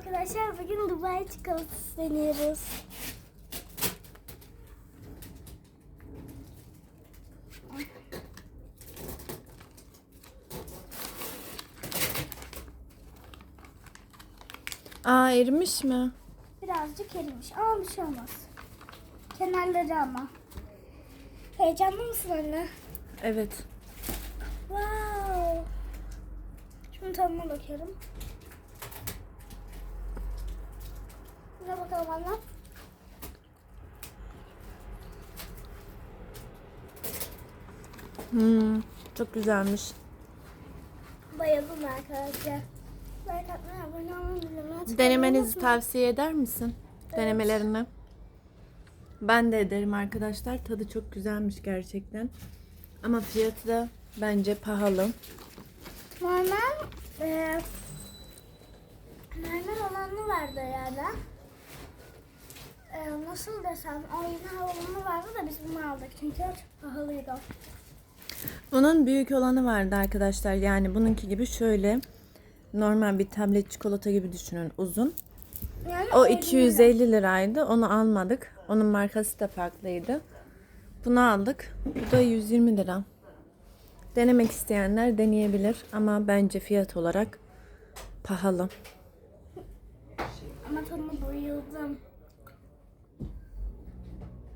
arkadaşlar bugün Dubai çikolatası deniyoruz. Aa erimiş mi? Birazcık erimiş ama bir şey olmaz. Kenarları ama. Heyecanlı mısın anne? Evet. Wow. Şimdi tadına bakıyorum. Anne. Hmm, çok güzelmiş. Bayıldım arkadaşlar. Denemenizi tavsiye eder misin? Denemelerini. Ben de ederim arkadaşlar. Tadı çok güzelmiş gerçekten. Ama fiyatı da bence pahalı. Normal e, normal olanı vardı herhalde. E, nasıl desem o yine havalı vardı da biz bunu aldık çünkü çok pahalıydı. Bunun büyük olanı vardı arkadaşlar. Yani bununki gibi şöyle normal bir tablet çikolata gibi düşünün uzun. Yani O orijinali. 250 liraydı. Onu almadık. Onun markası da farklıydı. Bunu aldık. Bu da 120 lira. Denemek isteyenler deneyebilir ama bence fiyat olarak pahalı. Ama tadına bayıldım.